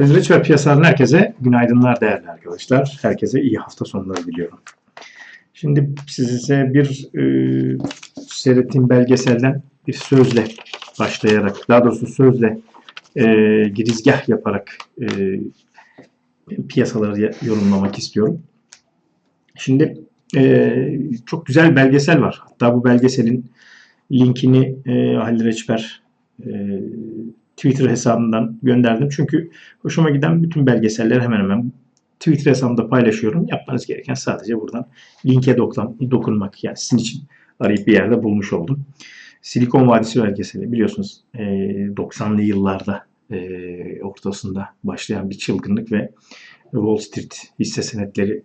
Aziz Reçber piyasaların herkese günaydınlar değerli arkadaşlar. Herkese iyi hafta sonları diliyorum. Şimdi size bir e, seyrettiğim belgeselden bir sözle başlayarak, daha doğrusu sözle e, girizgah yaparak e, piyasaları ya- yorumlamak istiyorum. Şimdi e, çok güzel bir belgesel var. Hatta bu belgeselin linkini e, Halil Reçber e, Twitter hesabından gönderdim. Çünkü hoşuma giden bütün belgeselleri hemen hemen Twitter hesabımda paylaşıyorum. Yapmanız gereken sadece buradan linke doklan, dokunmak. Yani sizin için arayıp bir yerde bulmuş oldum. Silikon Vadisi belgeseli biliyorsunuz e, 90'lı yıllarda ortasında başlayan bir çılgınlık ve Wall Street hisse senetleri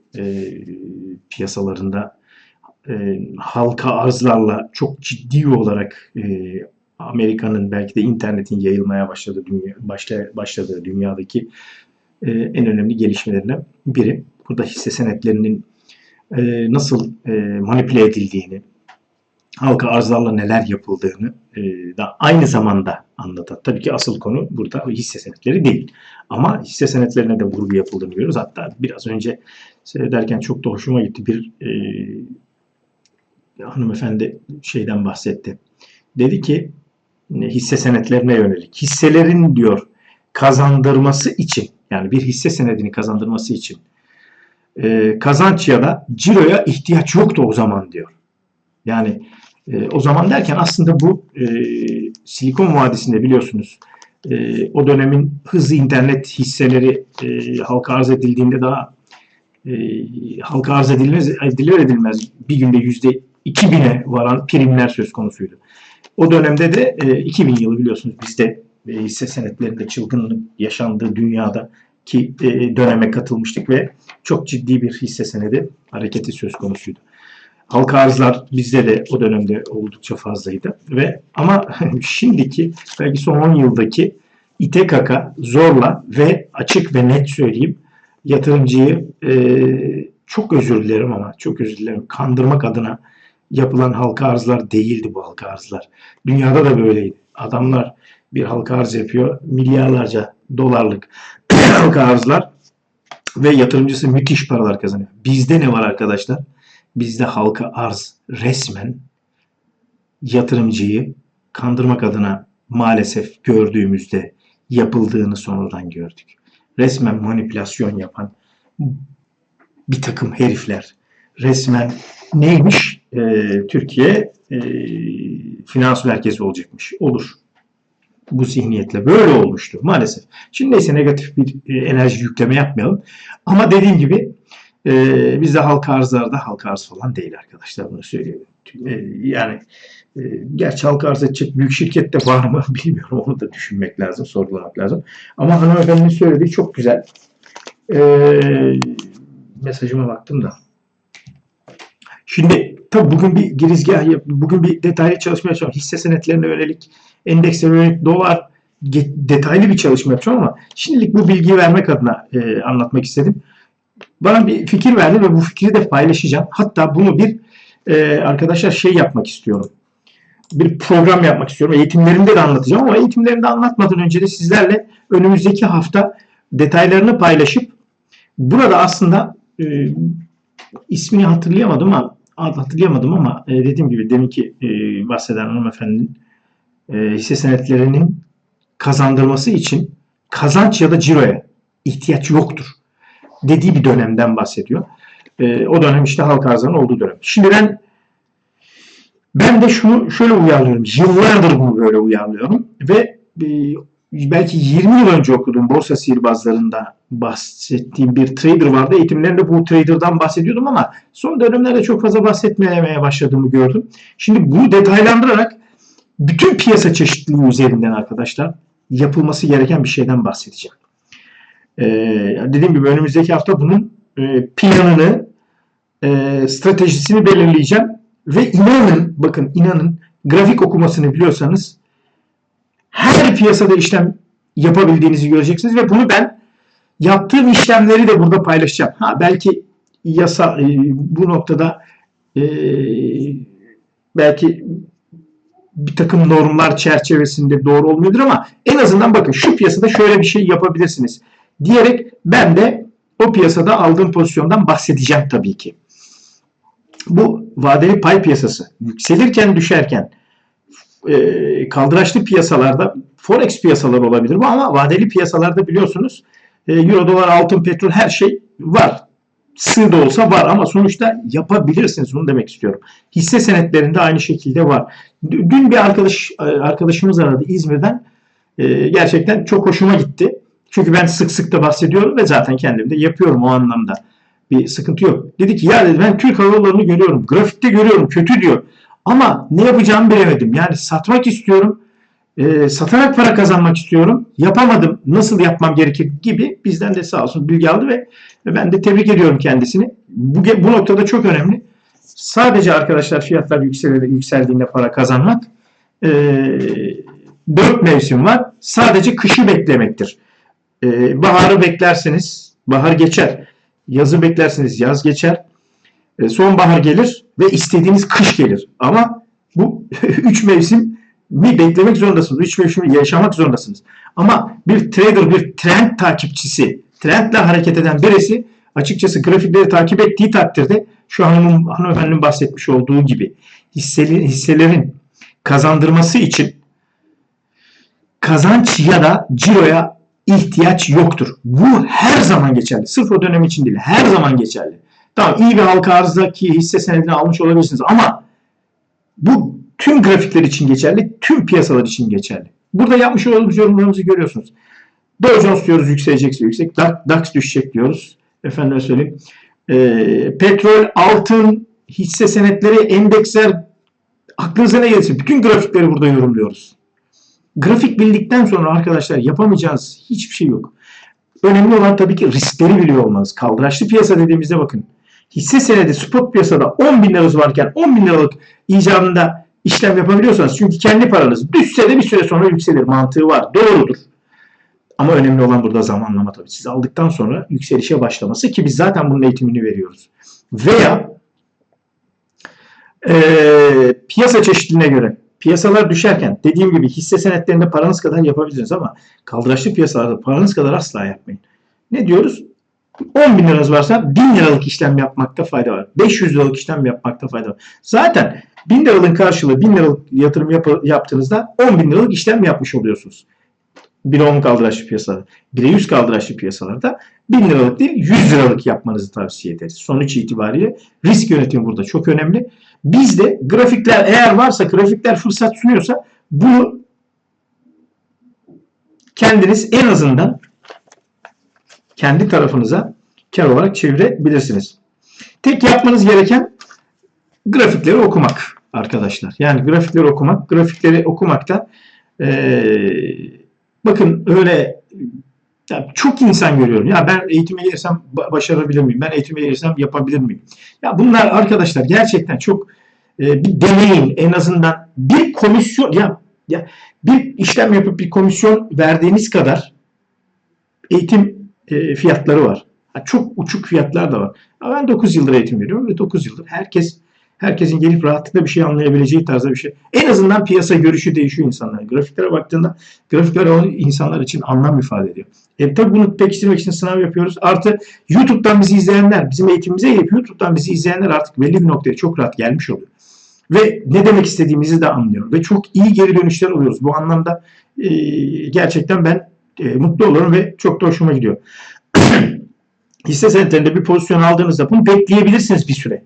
piyasalarında halka arzlarla çok ciddi olarak Amerika'nın belki de internetin yayılmaya başladığı dünya, başla, başladığı dünyadaki e, en önemli gelişmelerinden biri. Burada hisse senetlerinin e, nasıl e, manipüle edildiğini, halka arzlarla neler yapıldığını e, da aynı zamanda anlatan. Tabii ki asıl konu burada hisse senetleri değil. Ama hisse senetlerine de vurgu yapıldığını görüyoruz. Hatta biraz önce seyrederken çok da hoşuma gitti. Bir e, hanımefendi şeyden bahsetti. Dedi ki hisse senetlerine yönelik. Hisselerin diyor kazandırması için yani bir hisse senedini kazandırması için e, kazanç ya da ciroya ihtiyaç yoktu o zaman diyor. Yani e, o zaman derken aslında bu e, Silikon Vadisi'nde biliyorsunuz e, o dönemin hızlı internet hisseleri e, halka arz edildiğinde daha e, halka arz edilmez, edilir edilmez bir günde yüzde 2000'e varan primler söz konusuydu. O dönemde de e, 2000 yılı biliyorsunuz bizde e, hisse senetlerinde çılgınlık yaşandığı dünyada ki e, döneme katılmıştık ve çok ciddi bir hisse senedi hareketi söz konusuydu. Halka arzlar bizde de o dönemde oldukça fazlaydı ve ama şimdiki belki son 10 yıldaki ite kaka zorla ve açık ve net söyleyeyim yatırımcıyı e, çok özür dilerim ama çok özür dilerim kandırmak adına yapılan halka arzlar değildi bu halka arzlar. Dünyada da böyleydi. Adamlar bir halka arz yapıyor. Milyarlarca dolarlık halka arzlar ve yatırımcısı müthiş paralar kazanıyor. Bizde ne var arkadaşlar? Bizde halka arz resmen yatırımcıyı kandırmak adına maalesef gördüğümüzde yapıldığını sonradan gördük. Resmen manipülasyon yapan bir takım herifler. Resmen neymiş? Ee, Türkiye e, finans merkezi olacakmış. Olur. Bu zihniyetle böyle olmuştu maalesef. Şimdi neyse negatif bir e, enerji yükleme yapmayalım. Ama dediğim gibi e, bizde halka arzlarda halka arz falan değil arkadaşlar bunu söyleyeyim. E, yani e, gerçi halka arz edecek büyük şirket de var mı bilmiyorum. Onu da düşünmek lazım, sorgulamak lazım. Ama hanımefendinin söylediği çok güzel. E, mesajıma baktım da. Şimdi tabii bugün bir girizgah, bugün bir detaylı çalışma yapacağım. Hisse senetlerine yönelik, endekslere yönelik dolar detaylı bir çalışma yapacağım ama şimdilik bu bilgiyi vermek adına e, anlatmak istedim. Bana bir fikir verdi ve bu fikri de paylaşacağım. Hatta bunu bir e, arkadaşlar şey yapmak istiyorum. Bir program yapmak istiyorum. Eğitimlerimde de anlatacağım ama eğitimlerimde anlatmadan önce de sizlerle önümüzdeki hafta detaylarını paylaşıp burada aslında e, ismini hatırlayamadım ama hatırlayamadım ama e, dediğim gibi deminki e, bahseden hanımefendinin e, hisse senetlerinin kazandırması için kazanç ya da ciroya ihtiyaç yoktur dediği bir dönemden bahsediyor. E, o dönem işte halka arzının olduğu dönem. Şimdi ben ben de şunu şöyle uyarlıyorum. Yıllardır bunu böyle uyarlıyorum ve belki 20 yıl önce okuduğum borsa sihirbazlarında bahsettiğim bir trader vardı. Eğitimlerinde bu trader'dan bahsediyordum ama son dönemlerde çok fazla bahsetmemeye başladığımı gördüm. Şimdi bunu detaylandırarak bütün piyasa çeşitliliği üzerinden arkadaşlar yapılması gereken bir şeyden bahsedeceğim. Ee, dediğim gibi önümüzdeki hafta bunun e, planını, e, stratejisini belirleyeceğim ve inanın, bakın inanın grafik okumasını biliyorsanız her piyasada işlem yapabildiğinizi göreceksiniz ve bunu ben yaptığım işlemleri de burada paylaşacağım. Ha belki yasa e, bu noktada e, belki bir takım normlar çerçevesinde doğru olmuyordur ama en azından bakın şu piyasada şöyle bir şey yapabilirsiniz. diyerek ben de o piyasada aldığım pozisyondan bahsedeceğim tabii ki. Bu vadeli pay piyasası yükselirken düşerken e, kaldıraçlı piyasalarda forex piyasaları olabilir bu ama vadeli piyasalarda biliyorsunuz euro dolar altın petrol her şey var. Sığ da olsa var ama sonuçta yapabilirsiniz bunu demek istiyorum. Hisse senetlerinde aynı şekilde var. Dün bir arkadaş e, arkadaşımız aradı İzmir'den. E, gerçekten çok hoşuma gitti. Çünkü ben sık sık da bahsediyorum ve zaten kendim de yapıyorum o anlamda. Bir sıkıntı yok. Dedi ki ya dedi ben Türk Hava Yolları'nı görüyorum. Grafikte görüyorum. Kötü diyor. Ama ne yapacağımı bilemedim. Yani satmak istiyorum. E, satarak para kazanmak istiyorum. Yapamadım. Nasıl yapmam gerekir gibi bizden de sağ olsun bilgi aldı ve ben de tebrik ediyorum kendisini. Bu, bu noktada çok önemli. Sadece arkadaşlar fiyatlar yükselir, yükseldiğinde para kazanmak. E, dört mevsim var. Sadece kışı beklemektir. E, baharı beklerseniz bahar geçer. Yazı beklerseniz yaz geçer. E, sonbahar gelir ve istediğiniz kış gelir. Ama bu üç mevsim mi beklemek zorundasınız. Üç mevsimi yaşamak zorundasınız. Ama bir trader, bir trend takipçisi, trendle hareket eden birisi açıkçası grafikleri takip ettiği takdirde şu hanımın, hanımefendinin bahsetmiş olduğu gibi hisseli, hisselerin kazandırması için kazanç ya da ciroya ihtiyaç yoktur. Bu her zaman geçerli. Sırf o dönem için değil. Her zaman geçerli. Tamam iyi bir halka arzdaki hisse senedini almış olabilirsiniz ama bu tüm grafikler için geçerli, tüm piyasalar için geçerli. Burada yapmış olduğumuz yorumlarımızı görüyorsunuz. Dow Jones diyoruz yükselecekse yüksek, DAX düşecek diyoruz. Efendim söyleyeyim. Ee, petrol, altın, hisse senetleri, endeksler aklınıza ne gelirse bütün grafikleri burada yorumluyoruz. Grafik bildikten sonra arkadaşlar yapamayacağınız hiçbir şey yok. Önemli olan tabii ki riskleri biliyor olmanız. Kaldıraçlı piyasa dediğimizde bakın. Hisse senedi spot piyasada 10 bin liranız varken 10 bin liralık icabında işlem yapabiliyorsanız çünkü kendi paranız düşse de bir süre sonra yükselir mantığı var. Doğrudur. Ama önemli olan burada zamanlama tabii. Siz aldıktan sonra yükselişe başlaması ki biz zaten bunun eğitimini veriyoruz. Veya eee, piyasa çeşitliliğine göre piyasalar düşerken dediğim gibi hisse senetlerinde paranız kadar yapabilirsiniz ama kaldıraçlı piyasalarda paranız kadar asla yapmayın. Ne diyoruz? 10 bin liranız varsa 1000 liralık işlem yapmakta fayda var. 500 liralık işlem yapmakta fayda var. Zaten 1000 liralık karşılığı 1000 liralık yatırım yap- yaptığınızda 10 bin liralık işlem yapmış oluyorsunuz. 1'e 10 kaldıraçlı piyasalarda. 1'e 100 kaldıraçlı piyasalarda 1000 liralık değil 100 liralık yapmanızı tavsiye ederiz. Sonuç itibariyle risk yönetimi burada çok önemli. Bizde grafikler eğer varsa grafikler fırsat sunuyorsa bunu kendiniz en azından kendi tarafınıza kar olarak çevirebilirsiniz. Tek yapmanız gereken grafikleri okumak arkadaşlar. Yani grafikleri okumak. Grafikleri okumakta eee, bakın öyle ya çok insan görüyorum. Ya ben eğitime gelirsem ba- başarabilir miyim? Ben eğitime gelirsem yapabilir miyim? Ya bunlar arkadaşlar gerçekten çok e, bir deneyin en azından bir komisyon ya ya bir işlem yapıp bir komisyon verdiğiniz kadar eğitim e, fiyatları var. Ha, çok uçuk fiyatlar da var. Ha, ben 9 yıldır eğitim veriyorum ve 9 yıldır herkes herkesin gelip rahatlıkla bir şey anlayabileceği tarzda bir şey. En azından piyasa görüşü değişiyor insanların. Grafiklere baktığında grafikler o insanlar için anlam ifade ediyor. E, tabii bunu pekiştirmek için sınav yapıyoruz. Artı YouTube'dan bizi izleyenler, bizim eğitimimize gelip YouTube'dan bizi izleyenler artık belli bir noktaya çok rahat gelmiş oluyor. Ve ne demek istediğimizi de anlıyor. Ve çok iyi geri dönüşler alıyoruz. Bu anlamda e, gerçekten ben e, mutlu olurum ve çok da hoşuma gidiyor. Hisse senetlerinde bir pozisyon aldığınızda bunu bekleyebilirsiniz bir süre.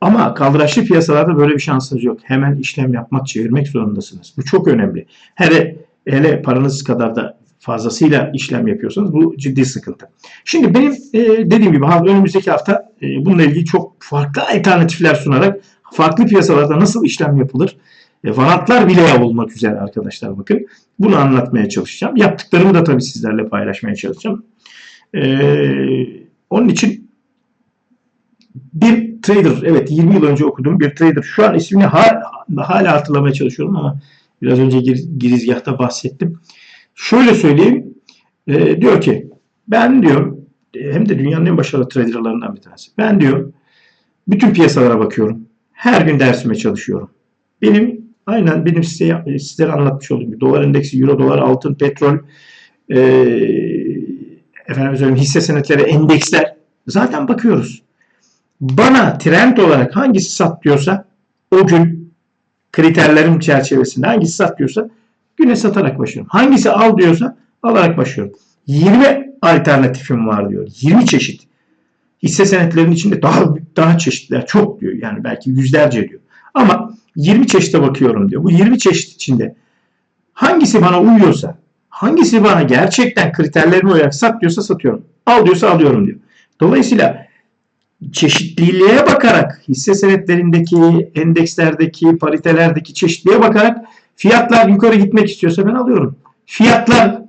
Ama kaldıraçlı piyasalarda böyle bir şansınız yok. Hemen işlem yapmak, çevirmek zorundasınız. Bu çok önemli. Hele hele paranız kadar da fazlasıyla işlem yapıyorsanız bu ciddi sıkıntı. Şimdi benim e, dediğim gibi önümüzdeki hafta e, bununla ilgili çok farklı alternatifler sunarak farklı piyasalarda nasıl işlem yapılır? E, varatlar bile olmak üzere arkadaşlar bakın. Bunu anlatmaya çalışacağım. Yaptıklarımı da tabii sizlerle paylaşmaya çalışacağım. E, onun için bir trader, evet 20 yıl önce okuduğum bir trader. Şu an ismini hala, hala hatırlamaya çalışıyorum ama biraz önce gir, girizgahta bahsettim. Şöyle söyleyeyim, e, diyor ki ben diyor e, hem de dünyanın en başarılı traderlarından bir tanesi. Ben diyor bütün piyasalara bakıyorum. Her gün dersime çalışıyorum. Benim aynen benim size sizlere anlatmış olduğum dolar endeksi, euro dolar, altın, petrol, e, efendim söyleyeyim hisse senetleri, endeksler zaten bakıyoruz. Bana trend olarak hangisi sat diyorsa o gün kriterlerim çerçevesinde hangisi sat diyorsa güne satarak başlıyorum. Hangisi al diyorsa alarak başlıyorum. 20 alternatifim var diyor. 20 çeşit. Hisse senetlerinin içinde daha daha çeşitler çok diyor. Yani belki yüzlerce diyor. Ama 20 çeşite bakıyorum diyor. Bu 20 çeşit içinde hangisi bana uyuyorsa, hangisi bana gerçekten kriterlerime uyarak sat diyorsa satıyorum. Al diyorsa alıyorum diyor. Dolayısıyla çeşitliliğe bakarak hisse senetlerindeki, endekslerdeki, paritelerdeki çeşitliğe bakarak fiyatlar yukarı gitmek istiyorsa ben alıyorum. Fiyatlar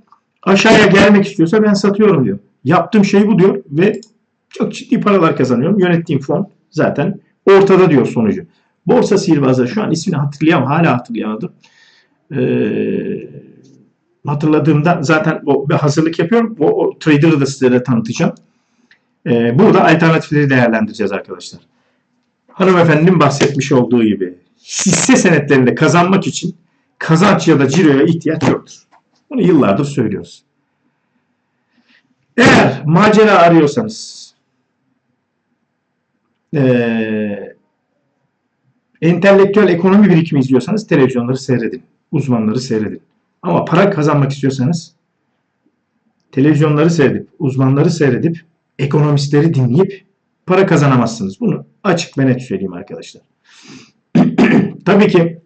aşağıya gelmek istiyorsa ben satıyorum diyor. Yaptığım şey bu diyor ve çok ciddi paralar kazanıyorum. Yönettiğim fon zaten ortada diyor sonucu. Borsa sihirbazları şu an ismini hatırlayamam. Hala hatırlayamadım. Ee, hatırladığımda zaten o, hazırlık yapıyorum. O, o trader'ı da size de tanıtacağım. Ee, burada alternatifleri değerlendireceğiz arkadaşlar. Hanımefendinin bahsetmiş olduğu gibi hisse senetlerinde kazanmak için kazanç ya da ciroya ihtiyaç yoktur. Bunu yıllardır söylüyoruz. Eğer macera arıyorsanız eee entelektüel ekonomi birikimi izliyorsanız televizyonları seyredin. Uzmanları seyredin. Ama para kazanmak istiyorsanız televizyonları seyredip, uzmanları seyredip, ekonomistleri dinleyip para kazanamazsınız. Bunu açık ve net söyleyeyim arkadaşlar. Tabii ki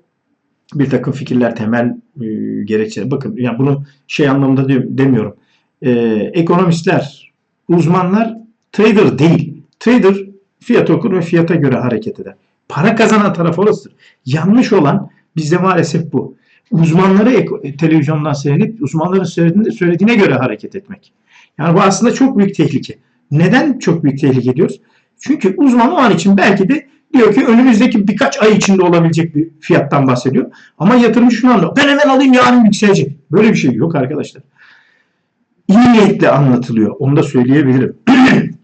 bir takım fikirler, temel e, gerekçeler. Bakın yani bunu şey anlamında de- demiyorum. E, ekonomistler, uzmanlar trader değil. Trader fiyat okur ve fiyata göre hareket eder. Para kazanan taraf orasıdır. Yanlış olan bizde maalesef bu. Uzmanları eko- televizyondan seyredip uzmanların söylediğine göre hareket etmek. Yani bu aslında çok büyük tehlike. Neden çok büyük tehlike diyoruz? Çünkü uzman o an için belki de diyor ki önümüzdeki birkaç ay içinde olabilecek bir fiyattan bahsediyor. Ama yatırımcı şunu anlıyor. Ben hemen alayım yarın yükselecek. Böyle bir şey yok arkadaşlar. İyi niyetle anlatılıyor. Onu da söyleyebilirim.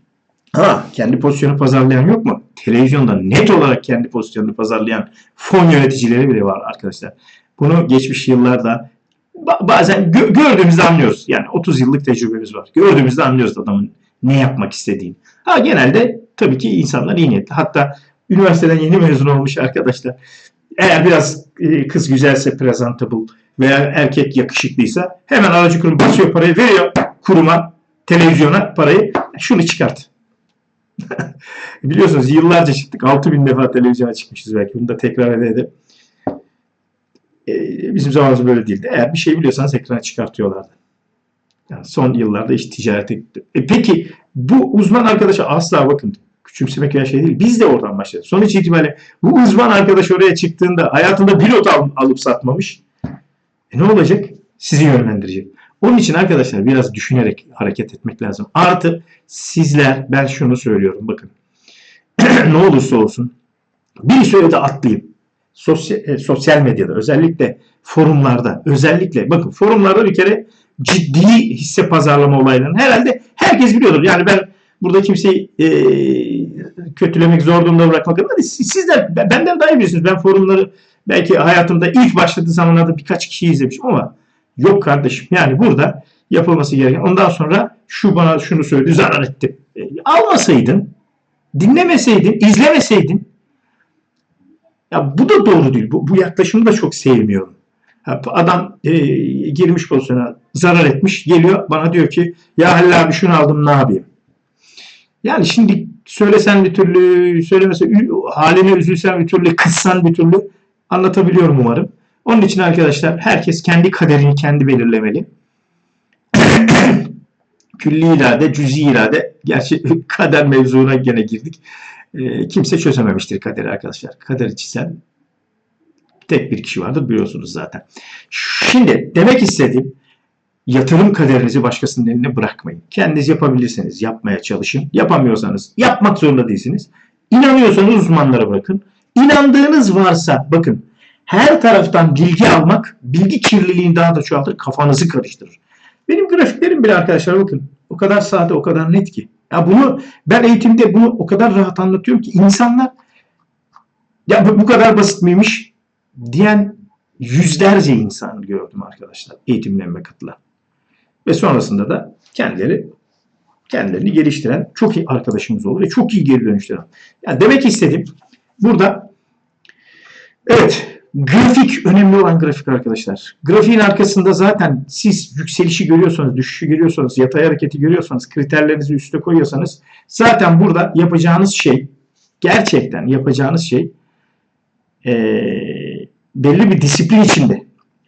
Ha, kendi pozisyonu pazarlayan yok mu? Televizyonda net olarak kendi pozisyonunu pazarlayan fon yöneticileri bile var arkadaşlar. Bunu geçmiş yıllarda ba- bazen gö- gördüğümüzde anlıyoruz. Yani 30 yıllık tecrübemiz var. Gördüğümüzde anlıyoruz adamın ne yapmak istediğini. Ha genelde tabii ki insanlar iyi niyetli. Hatta üniversiteden yeni mezun olmuş arkadaşlar. Eğer biraz e, kız güzelse presentable veya erkek yakışıklıysa hemen aracı kurum basıyor parayı veriyor kuruma, televizyona parayı. Şunu çıkart. Biliyorsunuz yıllarca çıktık. 6000 defa televizyona çıkmışız belki. Bunu da tekrar edelim. Ee, bizim zamanımız böyle değildi. Eğer bir şey biliyorsanız ekrana çıkartıyorlardı. Yani son yıllarda iş ticarete gitti. E peki bu uzman arkadaşa asla bakın küçümsemek veya şey değil. Biz de oradan başladık. Sonuç itibariyle bu uzman arkadaş oraya çıktığında hayatında bir lot al- alıp satmamış. E ne olacak? Sizi yönlendirecek. Onun için arkadaşlar biraz düşünerek hareket etmek lazım. Artı sizler ben şunu söylüyorum bakın. ne olursa olsun bir sürede atlayıp sosyal, e, sosyal medyada özellikle forumlarda özellikle bakın forumlarda bir kere ciddi hisse pazarlama olaylarını herhalde herkes biliyordur. Yani ben burada kimseyi e, kötülemek zor durumda bırakmak adına. Siz siz de benden daha iyi bilirsiniz. Ben forumları belki hayatımda ilk başladığı zamanlarda birkaç kişi izlemişim ama yok kardeşim. Yani burada yapılması gereken. Ondan sonra şu bana şunu söyledi zarar etti. E, almasaydın, dinlemeseydin, izlemeseydin ya bu da doğru değil. Bu, bu yaklaşımı da çok sevmiyorum. Adam e, girmiş pozisyona zarar etmiş. Geliyor bana diyor ki ya Halil abi şunu aldım ne yapayım? Yani şimdi söylesen bir türlü, söylemese haline üzülsen bir türlü, kızsan bir türlü anlatabiliyorum umarım. Onun için arkadaşlar herkes kendi kaderini kendi belirlemeli. Külli irade, cüzi irade. Gerçi kader mevzuna gene girdik. E, kimse çözememiştir kaderi arkadaşlar. Kaderi çizen tek bir kişi vardır biliyorsunuz zaten. Şimdi demek istediğim yatırım kaderinizi başkasının eline bırakmayın. Kendiniz yapabilirseniz yapmaya çalışın. Yapamıyorsanız yapmak zorunda değilsiniz. İnanıyorsanız uzmanlara bırakın. İnandığınız varsa bakın her taraftan bilgi almak bilgi kirliliğini daha da çoğaltır, kafanızı karıştırır. Benim grafiklerim bile arkadaşlar bakın o kadar sade, o kadar net ki. Ya bunu ben eğitimde bunu o kadar rahat anlatıyorum ki insanlar ya bu, bu kadar basit miymiş diyen yüzlerce insan gördüm arkadaşlar eğitimlerime katılan. Ve sonrasında da kendileri kendilerini geliştiren çok iyi arkadaşımız olur ve çok iyi geri dönüşler alır. Yani demek istediğim burada evet grafik önemli olan grafik arkadaşlar. Grafiğin arkasında zaten siz yükselişi görüyorsanız, düşüşü görüyorsanız, yatay hareketi görüyorsanız, kriterlerinizi üste koyuyorsanız zaten burada yapacağınız şey gerçekten yapacağınız şey eee, belli bir disiplin içinde,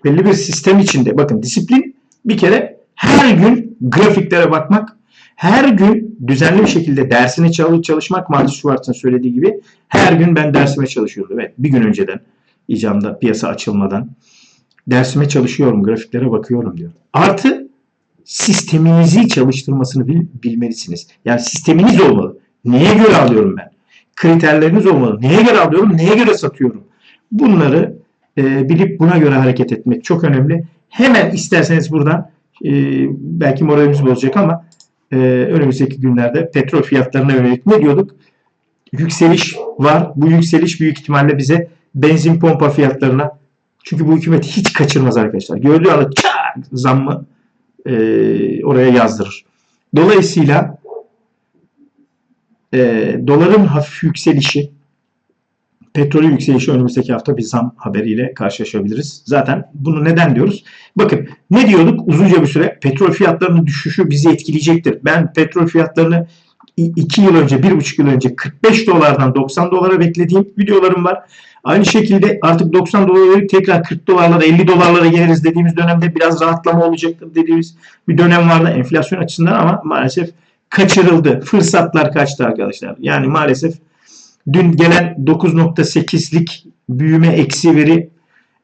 belli bir sistem içinde. Bakın disiplin bir kere her gün grafiklere bakmak, her gün düzenli bir şekilde dersine çalış çalışmak. Marty Schwartz'ın söylediği gibi her gün ben dersime çalışıyordum. Evet bir gün önceden icamda piyasa açılmadan dersime çalışıyorum, grafiklere bakıyorum diyor. Artı sisteminizi çalıştırmasını bil- bilmelisiniz. Yani sisteminiz olmalı. Neye göre alıyorum ben? Kriterleriniz olmalı. Neye göre alıyorum, neye göre satıyorum? Bunları e, bilip buna göre hareket etmek çok önemli. Hemen isterseniz buradan e, belki moralimiz bozacak ama e, önümüzdeki günlerde petrol fiyatlarına yönelik ne diyorduk? Yükseliş var. Bu yükseliş büyük ihtimalle bize benzin pompa fiyatlarına çünkü bu hükümet hiç kaçırmaz arkadaşlar. Gördüğü anda çak zammı e, oraya yazdırır. Dolayısıyla e, doların hafif yükselişi petrolün yükselişi önümüzdeki hafta bir zam haberiyle karşılaşabiliriz. Zaten bunu neden diyoruz? Bakın ne diyorduk uzunca bir süre petrol fiyatlarının düşüşü bizi etkileyecektir. Ben petrol fiyatlarını 2 yıl önce, 1,5 yıl önce 45 dolardan 90 dolara beklediğim videolarım var. Aynı şekilde artık 90 dolara tekrar 40 dolarlara 50 dolarlara geliriz dediğimiz dönemde biraz rahatlama olacaktır dediğimiz bir dönem vardı enflasyon açısından ama maalesef kaçırıldı. Fırsatlar kaçtı arkadaşlar. Yani maalesef dün gelen 9.8'lik büyüme eksi veri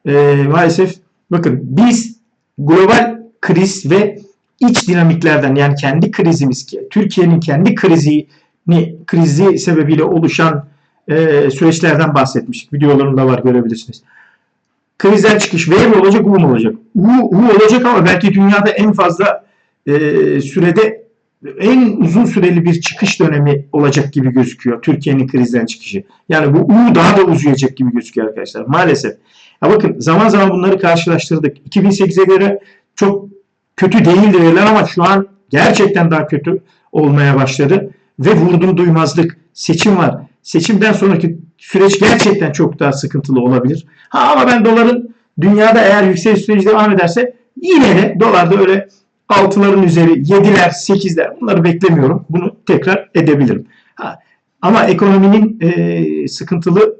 e, maalesef bakın biz global kriz ve iç dinamiklerden yani kendi krizimiz ki Türkiye'nin kendi krizini krizi sebebiyle oluşan e, süreçlerden bahsetmiştik. Videolarımda var görebilirsiniz. Krizden çıkış V mi olacak U mu olacak? U, U olacak ama belki dünyada en fazla e, sürede en uzun süreli bir çıkış dönemi olacak gibi gözüküyor. Türkiye'nin krizden çıkışı. Yani bu U daha da uzayacak gibi gözüküyor arkadaşlar. Maalesef. Ya bakın zaman zaman bunları karşılaştırdık. 2008'e göre çok kötü değildi veriler ama şu an gerçekten daha kötü olmaya başladı. Ve vurdum duymazlık. Seçim var. Seçimden sonraki süreç gerçekten çok daha sıkıntılı olabilir. Ha ama ben doların dünyada eğer yükseliş süreci devam ederse yine de dolarda öyle altıların üzeri, yediler, sekizler bunları beklemiyorum. Bunu tekrar edebilirim. Ha, ama ekonominin e, sıkıntılı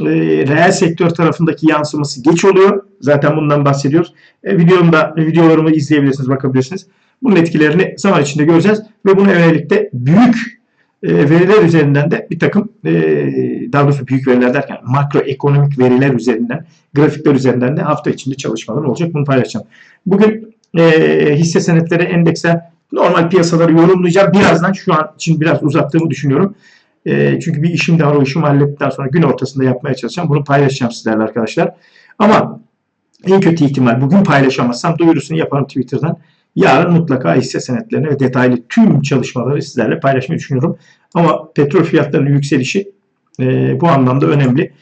e, reel sektör tarafındaki yansıması geç oluyor. Zaten bundan bahsediyoruz. E, videomda videolarımı izleyebilirsiniz, bakabilirsiniz. Bunun etkilerini zaman içinde göreceğiz ve buna yönelik büyük e, veriler üzerinden de bir takım e, daha doğrusu büyük veriler derken makroekonomik veriler üzerinden, grafikler üzerinden de hafta içinde çalışmalar olacak. Bunu paylaşacağım. Bugün e, hisse senetleri endekse normal piyasaları yorumlayacağım. Birazdan şu an için biraz uzattığımı düşünüyorum. E, çünkü bir işim daha var. O işimi hallettikten sonra gün ortasında yapmaya çalışacağım. Bunu paylaşacağım sizlerle arkadaşlar. Ama en kötü ihtimal bugün paylaşamazsam duyurusunu yaparım Twitter'dan. Yarın mutlaka hisse senetlerini ve detaylı tüm çalışmaları sizlerle paylaşmayı düşünüyorum. Ama petrol fiyatlarının yükselişi e, bu anlamda önemli.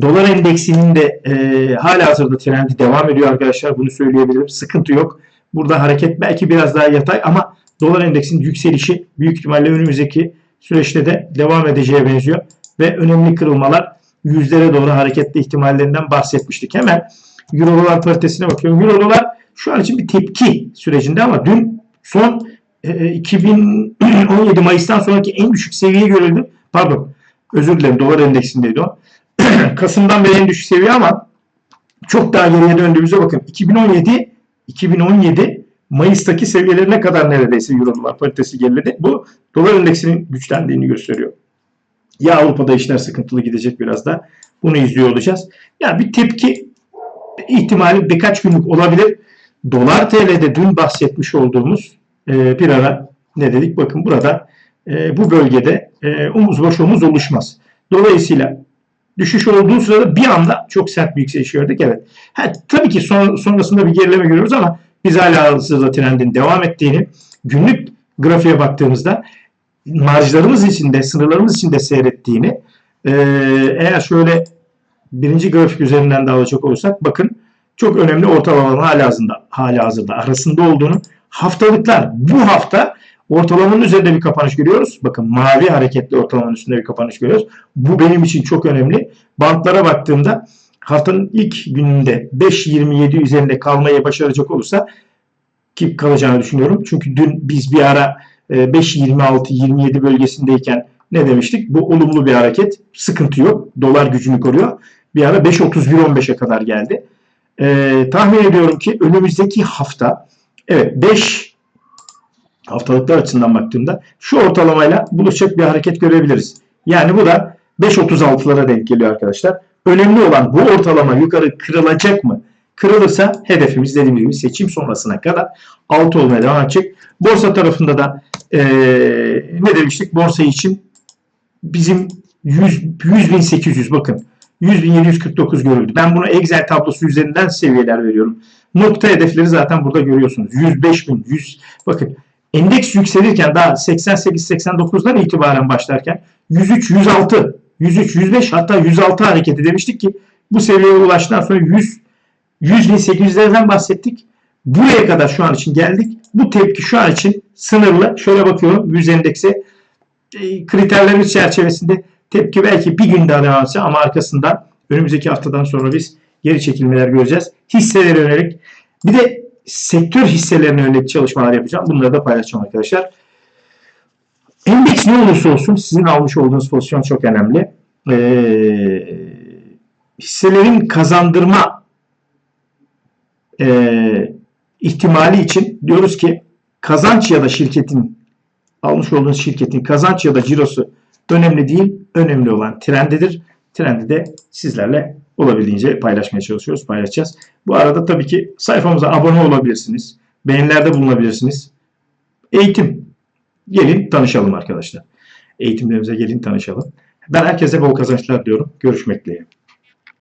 Dolar endeksinin de e, hala hazırda trendi devam ediyor arkadaşlar. Bunu söyleyebilirim. Sıkıntı yok. Burada hareket belki biraz daha yatay ama dolar endeksinin yükselişi büyük ihtimalle önümüzdeki süreçte de devam edeceğe benziyor. Ve önemli kırılmalar yüzlere doğru hareketli ihtimallerinden bahsetmiştik. Hemen Euro dolar paritesine bakıyorum. Euro dolar şu an için bir tepki sürecinde ama dün son e, 2017 Mayıs'tan sonraki en düşük seviye görüldü. Pardon özür dilerim dolar endeksindeydi o. Kasım'dan beri en düşük seviye ama çok daha geriye döndüğümüzde bakın 2017 2017 Mayıs'taki seviyelerine kadar neredeyse Euro dolar paritesi geriledi. Bu dolar endeksinin güçlendiğini gösteriyor. Ya Avrupa'da işler sıkıntılı gidecek biraz da. Bunu izliyor olacağız. Yani bir tepki ihtimali birkaç günlük olabilir. Dolar TL'de dün bahsetmiş olduğumuz e, bir ara ne dedik? Bakın burada e, bu bölgede e, omuz baş omuz oluşmaz. Dolayısıyla düşüş olduğu sırada bir anda çok sert bir yükseliş gördük. Evet. Ha, tabii ki son, sonrasında bir gerileme görüyoruz ama biz hala hazırda trendin devam ettiğini günlük grafiğe baktığımızda marjlarımız içinde, sınırlarımız içinde seyrettiğini e, eğer şöyle birinci grafik üzerinden de alacak olursak bakın çok önemli ortalamaların hala hazırda, hala hazırda arasında olduğunu Haftalıklar bu hafta ortalamanın üzerinde bir kapanış görüyoruz. Bakın mavi hareketli ortalamanın üstünde bir kapanış görüyoruz. Bu benim için çok önemli. Bantlara baktığımda haftanın ilk gününde 5.27 üzerinde kalmayı başaracak olursa ki kalacağını düşünüyorum. Çünkü dün biz bir ara e, 5.26-27 bölgesindeyken ne demiştik? Bu olumlu bir hareket. Sıkıntı yok. Dolar gücünü koruyor. Bir ara 5.31-15'e kadar geldi. Ee, tahmin ediyorum ki önümüzdeki hafta evet 5 haftalıklar açısından baktığımda şu ortalamayla buluşacak bir hareket görebiliriz. Yani bu da 5.36'lara denk geliyor arkadaşlar. Önemli olan bu ortalama yukarı kırılacak mı? Kırılırsa hedefimiz dediğim gibi seçim sonrasına kadar 6 olmaya devam edecek. Borsa tarafında da ee, ne demiştik? Borsa için bizim 100 100.800 bakın 100.749 görüldü. Ben bunu Excel tablosu üzerinden seviyeler veriyorum. Nokta hedefleri zaten burada görüyorsunuz. 105.000, 100 bakın endeks yükselirken daha 88-89'dan itibaren başlarken 103, 106, 103, 105 hatta 106 hareketi demiştik ki bu seviyeye ulaştıktan sonra 100 100.800'lerden bahsettik. Buraya kadar şu an için geldik. Bu tepki şu an için sınırlı. Şöyle bakıyorum 100 endekse e, kriterlerimiz çerçevesinde tepki belki bir gün daha devam etse ama arkasından önümüzdeki haftadan sonra biz geri çekilmeler göreceğiz. Hisselere yönelik bir de sektör hisselerine yönelik çalışmalar yapacağım. Bunları da paylaşacağım arkadaşlar. Endeks ne olursa olsun sizin almış olduğunuz pozisyon çok önemli. Ee, hisselerin kazandırma e, ihtimali için diyoruz ki kazanç ya da şirketin almış olduğunuz şirketin kazanç ya da cirosu önemli değil. Önemli olan trendidir. Trendi de sizlerle olabildiğince paylaşmaya çalışıyoruz. Paylaşacağız. Bu arada tabii ki sayfamıza abone olabilirsiniz. Beğenilerde bulunabilirsiniz. Eğitim. Gelin tanışalım arkadaşlar. Eğitimlerimize gelin tanışalım. Ben herkese bol kazançlar diyorum. Görüşmek dileğiyle.